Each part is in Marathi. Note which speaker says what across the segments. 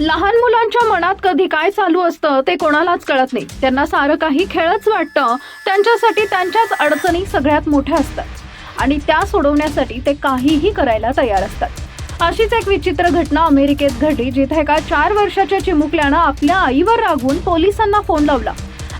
Speaker 1: लहान मुलांच्या मनात कधी काय चालू असतं ते कोणालाच कळत नाही. त्यांना सारं काही खेळच वाटतं. त्यांच्यासाठी त्यांच्याच अडचणी सगळ्यात मोठ्या असतात. आणि त्या सोडवण्यासाठी ते काहीही करायला तयार असतात. अशीच एक विचित्र घटना अमेरिकेत घडली जिथे एका चार वर्षाच्या चिमुकल्यानं आपल्या आईवर रागून पोलिसांना फोन लावला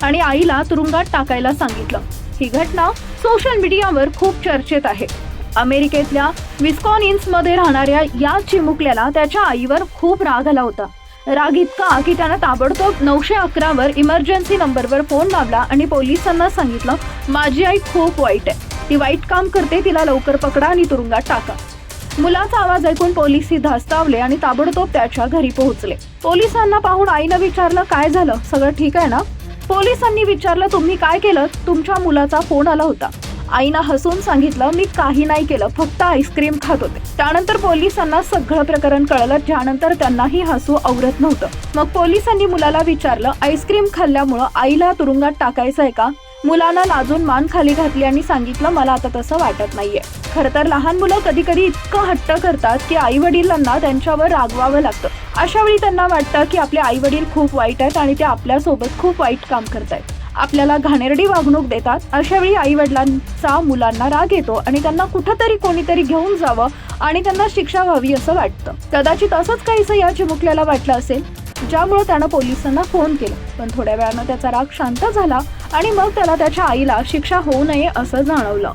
Speaker 1: आणि आईला तुरुंगात टाकायला सांगितलं. ही घटना सोशल मीडियावर खूप चर्चेत आहे. अमेरिकेतल्या विस्कॉनिन्समध्ये राहणाऱ्या या चिमुकल्याला त्याच्या आईवर खूप राग आला होता. राग इतका की त्यानं ताबडतोब नऊशे अकरावर इमर्जन्सी नंबरवर फोन लावला आणि पोलिसांना सांगितलं माझी आई खूप वाईट आहे. ती वाईट काम करते तिला लवकर पकडा आणि तुरुंगात टाका. मुलाचा आवाज ऐकून पोलीस ही धास्तावले आणि ताबडतोब त्याच्या घरी पोहोचले. पोलिसांना पाहून आईनं विचारलं काय झालं? सगळं ठीक आहे ना? पोलिसांनी विचारलं तुम्ही काय केलं? तुमच्या मुलाचा फोन आला होता. आईनं हसून सांगितलं मी काही नाही केलं फक्त आईस्क्रीम खात होते. त्यानंतर पोलिसांना सगळं प्रकरण कळलं ज्यानंतर त्यांनाही हसू आवरत नव्हतं. मग पोलिसांनी मुलाला विचारलं आईस्क्रीम खाल्ल्यामुळं आईला तुरुंगात टाकायचं आहे का? मुलानं लाजून मान खाली घातली आणि सांगितलं मला आता तसं वाटत नाहीये. खरं तर लहान मुलं कधी कधी इतकं हट्ट करतात की आई वडिलांना त्यांच्यावर रागवावं लागतं. अशा वेळी त्यांना वाटतं की आपले आई वडील खूप वाईट आहेत आणि ते आपल्यासोबत खूप वाईट काम करतायत. आपल्याला घाणेरडी वागणूक देतात अशावेळी आई वडिलांचा मुलांना राग येतो आणि त्यांना कुठंतरी कोणीतरी घेऊन जावं आणि त्यांना शिक्षा व्हावी असं वाटतं. कदाचित असंच काहीसं या चिमुकल्याला वाटलं असेल ज्यामुळे त्यानं पोलिसांना फोन केला. पण थोड्या वेळानं त्याचा राग शांत झाला आणि मग त्याला त्याच्या आईला शिक्षा होऊ नये असं जाणवलं.